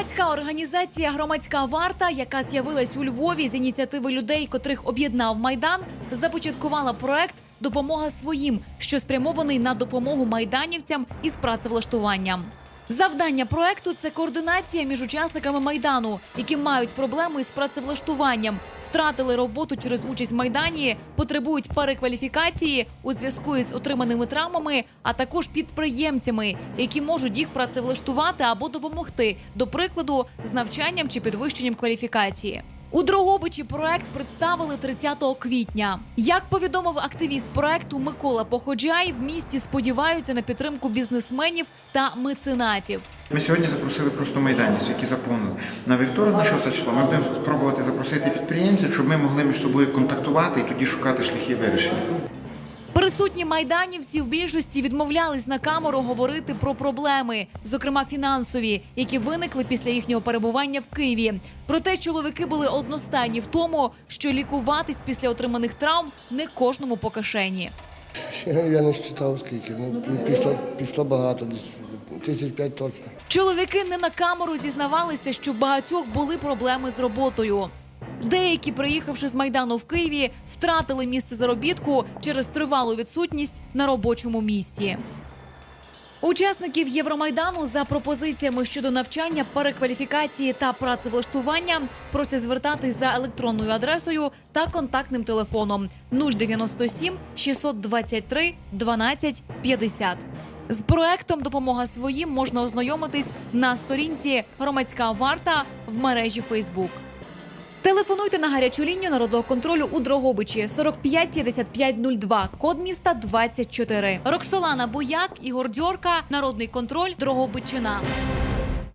Громадська організація Громадська варта, яка з'явилась у Львові з ініціативи людей, котрих об'єднав майдан, започаткувала проект Допомога своїм, що спрямований на допомогу майданівцям із працевлаштуванням. Завдання проекту це координація між учасниками майдану, які мають проблеми з працевлаштуванням, втратили роботу через участь в майдані, потребують перекваліфікації у зв'язку із отриманими травмами, а також підприємцями, які можуть їх працевлаштувати або допомогти, до прикладу, з навчанням чи підвищенням кваліфікації. У Дрогобичі проект представили 30 квітня. Як повідомив активіст проекту Микола Походжай, в місті сподіваються на підтримку бізнесменів та меценатів. Ми сьогодні запросили просто майданців, які заповнили. На вівторок, на 6 число, ми будемо спробувати запросити підприємців, щоб ми могли між собою контактувати і тоді шукати шляхи вирішення. Присутні майданівці в більшості відмовлялись на камеру говорити про проблеми, зокрема фінансові, які виникли після їхнього перебування в Києві. Проте чоловіки були одностайні в тому, що лікуватись після отриманих травм не кожному по кишені. Я не считав скільки. Ну, пішло, пішло багато, десь тисяч п'ять точно. Чоловіки не на камеру зізнавалися, що в багатьох були проблеми з роботою. Деякі, приїхавши з майдану в Києві, втратили місце заробітку через тривалу відсутність на робочому місці. Учасників Євромайдану за пропозиціями щодо навчання, перекваліфікації та працевлаштування просять звертатись за електронною адресою та контактним телефоном 097 623 12 50. З проектом Допомога своїм можна ознайомитись на сторінці Громадська варта в мережі Фейсбук. Телефонуйте на гарячу лінію народного контролю у Дрогобичі 45 55 02, код міста 24. Роксолана Бояк Ігор Дьорка, Народний контроль, Дрогобичина.